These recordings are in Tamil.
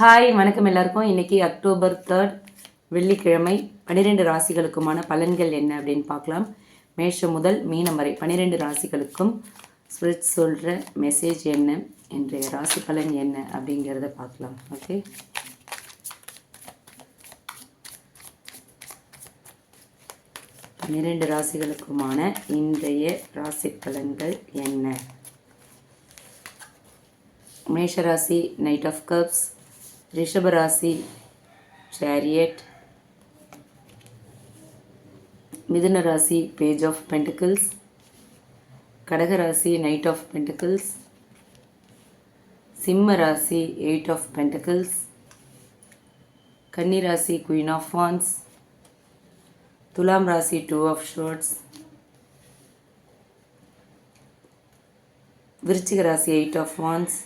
ஹாய் வணக்கம் எல்லாருக்கும். இன்றைக்கி அக்டோபர் தேர்ட் வெள்ளிக்கிழமை. பன்னிரெண்டு ராசிகளுக்குமான பலன்கள் என்ன அப்படின்னு பார்க்கலாம். மேஷம் முதல் மீனம் வரை பன்னிரெண்டு ராசிகளுக்கும் ஸ்பிரிட் சொல்கிற மெசேஜ் என்ன? இன்றைய ராசி பலன் என்ன அப்படிங்கிறத பார்க்கலாம். ஓகே பன்னிரெண்டு ராசிகளுக்குமான இன்றைய ராசி பலன்கள் என்ன? மேஷராசி நைட் ஆஃப் கப்ஸ் ரிஷபராசி சேரியட் மிதுன ராசி பேஜ் ஆஃப் பென்டிகிள்ஸ் கடகராசி நைட் ஆஃப் பென்டிகிள்ஸ் சிம்ம ராசி எயிட் ஆஃப் பென்டிகிள்ஸ் கன்னிராசி குயின் ஆஃப் வான்ஸ் துலாம் ராசி டூ ஆஃப் ஷோர்ட்ஸ் விருச்சிக ராசி எயிட் ஆஃப் வான்ஸ்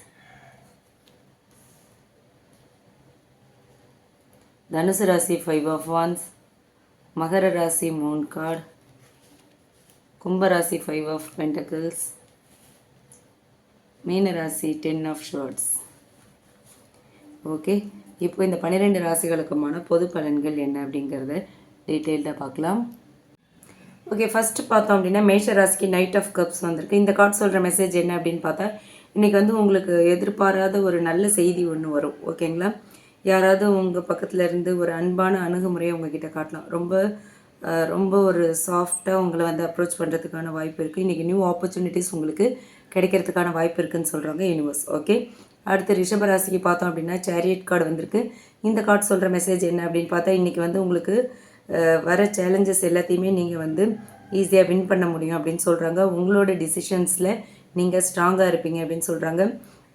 தனுசு ராசி ஃபைவ் ஆஃப் வான்ஸ் மகர ராசி மூன் கார்டு கும்பராசி ஃபைவ் ஆஃப் பென்டக்கிள்ஸ் மீன ராசி டென் ஆஃப் ஷார்ட்ஸ் ஓகே இப்போ இந்த பன்னிரெண்டு ராசிகளுக்குமான பொது பலன்கள் என்ன அப்படிங்கிறத டீட்டெயில்டாக பார்க்கலாம். ஓகே ஃபஸ்ட்டு பார்த்தோம் அப்படின்னா மேஷ ராசிக்கு நைட் ஆஃப் கப்ஸ் வந்திருக்கு. இந்த கார்டு சொல்கிற மெசேஜ் என்ன அப்படின்னு பார்த்தா இன்றைக்கி வந்து உங்களுக்கு எதிர்பாராத ஒரு நல்ல செய்தி ஒன்று வரும். ஓகேங்களா யாராவது உங்கள் பக்கத்தில் இருந்து ஒரு அன்பான அணுகுமுறையை உங்ககிட்ட காட்டலாம். ரொம்ப ரொம்ப ஒரு சாஃப்டாக உங்களை வந்து அப்ரோச் பண்ணுறதுக்கான வாய்ப்பு இருக்குது இன்றைக்கி நியூ ஆப்பர்ச்சுனிட்டிஸ் உங்களுக்கு கிடைக்கிறதுக்கான வாய்ப்பு இருக்குன்னு சொல்கிறாங்க யூனிவர்ஸ் ஓகே அடுத்து ரிஷபராசிக்கு பார்த்தோம் அப்படின்னா சேரியட் கார்டு வந்திருக்கு. இந்த கார்டு சொல்கிற மெசேஜ் என்ன அப்படின்னு பார்த்தா இன்றைக்கி வந்து உங்களுக்கு வர சேலஞ்சஸ் எல்லாத்தையுமே நீங்கள் வந்து ஈஸியாக வின் பண்ண முடியும் அப்படின்னு சொல்கிறாங்க உங்களோட டிசிஷன்ஸில் நீங்கள் ஸ்ட்ராங்காக இருப்பீங்க அப்படின்னு சொல்கிறாங்க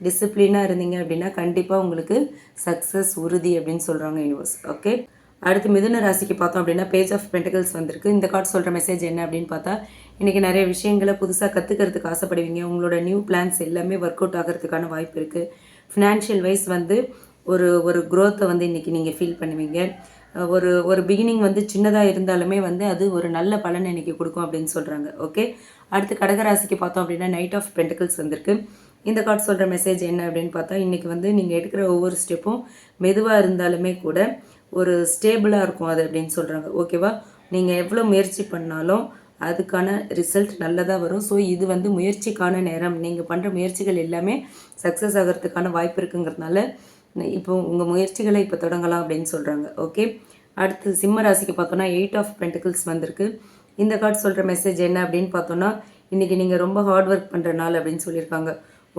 டிசிப்ளினாக இருந்தீங்க அப்படின்னா கண்டிப்பாக உங்களுக்கு சக்ஸஸ் உறுதி அப்படின்னு சொல்கிறாங்க யூனிவர்ஸ் ஓகே அடுத்து மிதுன ராசிக்கு பார்த்தோம் அப்படின்னா பேஜ் ஆஃப் பென்டிகல்ஸ் வந்திருக்கு. இந்த கார்டு சொல்கிற மெசேஜ் என்ன அப்படின்னு பார்த்தா இன்றைக்கி நிறைய விஷயங்களை புதுசாக கற்றுக்கிறதுக்கு ஆசைப்படுவீங்க. உங்களோட நியூ பிளான்ஸ் எல்லாமே ஒர்க் அவுட் ஆகிறதுக்கான வாய்ப்பு இருக்குது ஃபினான்ஷியல் வைஸ் வந்து ஒரு ஒரு க்ரோத்தை வந்து இன்றைக்கி நீங்கள் ஃபீல் பண்ணுவீங்க. ஒரு ஒரு பிகினிங் வந்து சின்னதாக இருந்தாலுமே வந்து அது ஒரு நல்ல பலன் இன்றைக்கி கொடுக்கும் அப்படின்னு சொல்கிறாங்க ஓகே அடுத்து கடகராசிக்கு பார்த்தோம் அப்படின்னா நைட் ஆஃப் பென்டிகல்ஸ் வந்திருக்கு. இந்த கார்டு சொல்கிற மெசேஜ் என்ன அப்படின்னு பார்த்தா இன்றைக்கி வந்து நீங்கள் எடுக்கிற ஒவ்வொரு ஸ்டெப்பும் மெதுவாக இருந்தாலுமே கூட ஒரு ஸ்டேபிளாக இருக்கும் அது அப்படின்னு சொல்கிறாங்க ஓகேவா நீங்கள் எவ்வளோ முயற்சி பண்ணாலும் அதுக்கான ரிசல்ட் நல்லதாக வரும். ஸோ இது வந்து முயற்சிக்கான நேரம். நீங்கள் பண்ணுற முயற்சிகள் எல்லாமே சக்ஸஸ் ஆகிறதுக்கான வாய்ப்பு இருக்குங்கிறதுனால இப்போ உங்கள் முயற்சிகளை இப்போ தொடங்கலாம் அப்படின்னு சொல்கிறாங்க ஓகே அடுத்து சிம்ம ராசிக்கு பார்த்தோன்னா எயிட் ஆஃப் பென்டிகிள்ஸ் வந்திருக்கு. இந்த கார்டு சொல்கிற மெசேஜ் என்ன அப்படின்னு பார்த்தோன்னா இன்றைக்கி நீங்கள் ரொம்ப ஹார்ட் ஒர்க் பண்ணுற நாள் அப்படின்னு சொல்லியிருக்காங்க.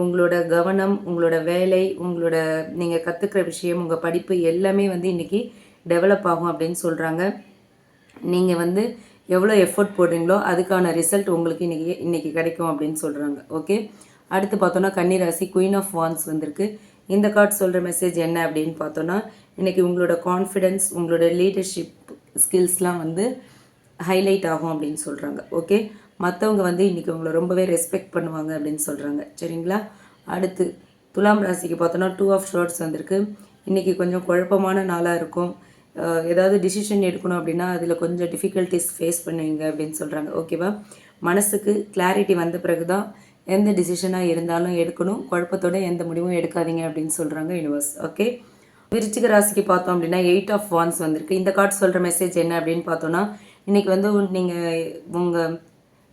உங்களோட கவனம் உங்களோட வேலை உங்களோட நீங்கள் கற்றுக்கிற விஷயம் உங்கள் படிப்பு எல்லாமே வந்து இன்றைக்கி டெவலப் ஆகும் அப்படின்னு சொல்கிறாங்க நீங்கள் வந்து எவ்வளோ எஃபோர்ட் போடுறீங்களோ அதுக்கான ரிசல்ட் உங்களுக்கு இன்றைக்கி இன்றைக்கி கிடைக்கும் அப்படின்னு சொல்கிறாங்க ஓகே அடுத்து பார்த்தோன்னா கன்னிராசி குயின் ஆஃப் வான்ஸ் வந்திருக்கு. இந்த கார்டு சொல்கிற மெசேஜ் என்ன அப்படின்னு பார்த்தோன்னா இன்றைக்கி உங்களோட கான்ஃபிடென்ஸ் உங்களோட லீடர்ஷிப் ஸ்கில்ஸ்லாம் வந்து ஹைலைட் ஆகும் அப்படின்னு சொல்கிறாங்க ஓகே மற்றவங்க வந்து இன்றைக்கி உங்களை ரொம்பவே ரெஸ்பெக்ட் பண்ணுவாங்க அப்படின்னு சொல்கிறாங்க சரிங்களா? அடுத்து துலாம் ராசிக்கு பார்த்தோன்னா டூ ஆஃப் ஷோர்ட்ஸ் வந்திருக்கு. இன்றைக்கி கொஞ்சம் குழப்பமான நாளாக இருக்கும். ஏதாவது டிசிஷன் எடுக்கணும் அப்படின்னா அதில் கொஞ்சம் டிஃபிகல்ட்டிஸ் ஃபேஸ் பண்ணுவீங்க அப்படின்னு சொல்கிறாங்க ஓகேவா மனசுக்கு கிளாரிட்டி வந்த பிறகு தான் எந்த டிசிஷனாக இருந்தாலும் எடுக்கணும். குழப்பத்தோட எந்த முடிவும் எடுக்காதீங்க அப்படின்னு சொல்கிறாங்க யூனிவர்ஸ் ஓகே விருச்சிக ராசிக்கு பார்த்தோம் அப்படின்னா எயிட் ஆஃப் வான்ஸ் வந்திருக்கு. இந்த கார்டு சொல்கிற மெசேஜ் என்ன அப்படின்னு பார்த்தோன்னா இன்றைக்கி வந்து நீங்கள் உங்கள்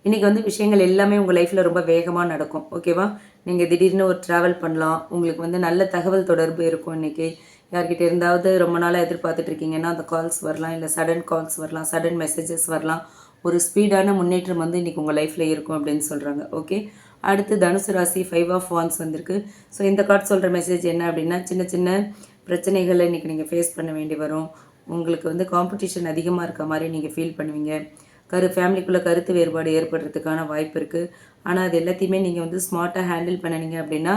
இன்றைக்கி வந்து விஷயங்கள் எல்லாமே உங்கள் லைஃப்பில் ரொம்ப வேகமாக நடக்கும். ஓகேவா நீங்கள் திடீர்னு ஒரு ட்ராவல் பண்ணலாம். உங்களுக்கு வந்து நல்ல தகவல் தொடர்பு இருக்கும் இன்றைக்கி யார்கிட்ட இருந்தாவது ரொம்ப நாளாக எதிர்பார்த்துட்டு இருக்கீங்கன்னா அந்த கால்ஸ் வரலாம். இல்லை சடன் கால்ஸ் வரலாம். சடன் மெசேஜஸ் வரலாம். ஒரு ஸ்பீடான முன்னேற்றம் வந்து இன்றைக்கி உங்கள் லைஃப்பில் இருக்கும் அப்படின்னு சொல்கிறாங்க ஓகே அடுத்து தனுசு ராசி ஃபைவ் ஆஃப் வான்ஸ் வந்திருக்கு. ஸோ இந்த கார்டு சொல்கிற மெசேஜ் என்ன அப்படின்னா சின்ன சின்ன பிரச்சனைகளை இன்றைக்கி நீங்கள் ஃபேஸ் பண்ண வேண்டி வரும். உங்களுக்கு வந்து காம்படிஷன் அதிகமாக இருக்க மாதிரி நீங்கள் ஃபீல் பண்ணுவீங்க. கரு ஃபேமிலிக்குள்ளே கருத்து வேறுபாடு ஏற்படுறதுக்கான வாய்ப்பு இருக்குது ஆனால் அது எல்லாத்தையுமே நீங்கள் வந்து ஸ்மார்ட்டாக ஹேண்டில் பண்ணினீங்க அப்படின்னா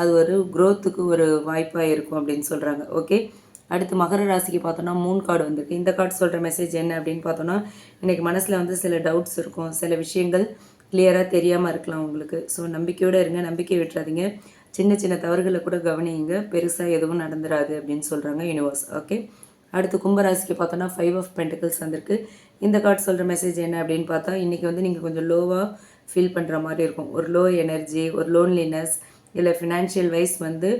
அது ஒரு க்ரோத்துக்கு ஒரு வாய்ப்பாக இருக்கும் அப்படின்னு சொல்கிறாங்க ஓகே அடுத்து மகர ராசிக்கு பார்த்தோன்னா மூணு கார்டு வந்திருக்கு. இந்த கார்டு சொல்கிற மெசேஜ் என்ன அப்படின்னு பார்த்தோன்னா இன்றைக்கி மனசில் வந்து சில டவுட்ஸ் இருக்கும். சில விஷயங்கள் கிளியராக தெரியாமல் இருக்கலாம் உங்களுக்கு. ஸோ நம்பிக்கையோடு இருங்க. நம்பிக்கை விட்டுறாதீங்க. சின்ன சின்ன தவறுகளை கூட கவனியுங்க. பெருசாக எதுவும் நடந்துடாது அப்படின்னு சொல்கிறாங்க யூனிவர்ஸ் ஓகே அடுத்து கும்பராசிக்கு பார்த்தோன்னா ஃபைவ் ஆஃப் பென்டிகல்ஸ் வந்திருக்கு. இந்த கார்டு சொல்கிற மெசேஜ் என்ன அப்படின்னு பார்த்தா இன்றைக்கி வந்து நீங்கள் கொஞ்சம் லோவாக ஃபீல் பண்ணுற மாதிரி இருக்கும். ஒரு லோ எனர்ஜி ஒரு லோன்லினஸ் இல்லை ஃபினான்ஷியல் வைஸ் வந்து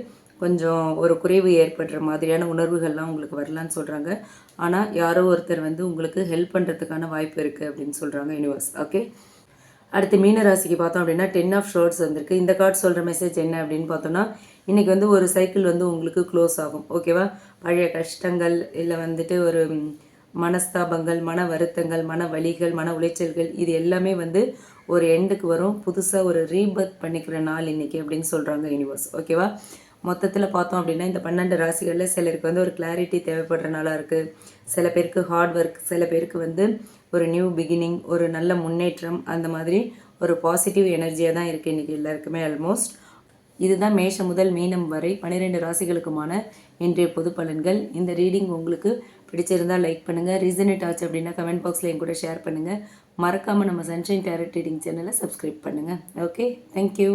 கொஞ்சம் ஒரு குறைவு ஏற்படுற மாதிரியான உணர்வுகள்லாம் உங்களுக்கு வரலான்னு சொல்கிறாங்க ஆனால் யாரோ ஒருத்தர் வந்து உங்களுக்கு ஹெல்ப் பண்ணுறதுக்கான வாய்ப்பு இருக்குது அப்படின்னு சொல்கிறாங்க யூனிவர்ஸ் ஓகே அடுத்து மீன ராசிக்கு பார்த்தோம் அப்படின்னா டென் ஆஃப் ஷோர்ட்ஸ் வந்திருக்கு. இந்த கார்டு சொல்கிற மெசேஜ் என்ன அப்படின்னு பார்த்தோன்னா இன்றைக்கி வந்து ஒரு சைக்கிள் வந்து உங்களுக்கு க்ளோஸ் ஆகும். ஓகேவா பழைய கஷ்டங்கள் இல்லை வந்துட்டு ஒரு மனஸ்தாபங்கள் மன வருத்தங்கள் மன வலிகள் மன உளைச்சல்கள் இது எல்லாமே வந்து ஒரு எண்டுக்கு வரும். புதுசாக ஒரு ரீபர்த் பண்ணிக்கிற நாள் இன்றைக்கி அப்படின்னு சொல்கிறாங்க யூனிவர்ஸ் ஓகேவா மொத்தத்தில் பார்த்தோம் அப்படின்னா இந்த பன்னெண்டு ராசிகளில் சிலருக்கு வந்து ஒரு கிளாரிட்டி தேவைப்படுற நாளாக இருக்குது சில பேருக்கு ஹார்ட் ஒர்க் சில பேருக்கு வந்து ஒரு நியூ பிகினிங் ஒரு நல்ல முன்னேற்றம் அந்த மாதிரி ஒரு பாசிட்டிவ் எனர்ஜியாக தான் இருக்குது இன்றைக்கி எல்லாருக்குமே ஆல்மோஸ்ட் இதுதான் மேஷம் முதல் மீனம் வரை பன்னிரெண்டு ராசிகளுக்குமான இன்றைய பொது பலன்கள். இந்த ரீடிங் உங்களுக்கு பிடிச்சிருந்தால் லைக் பண்ணுங்கள் ரீசனேட் ஆச்சு அப்படின்னா கமெண்ட் பாக்ஸில் என் கூட ஷேர் பண்ணுங்கள் மறக்காமல் நம்ம சன்ஷைன் டேரக்ட் ரீடிங் சேனலை சப்ஸ்கிரைப் பண்ணுங்கள் ஓகே தேங்க்யூ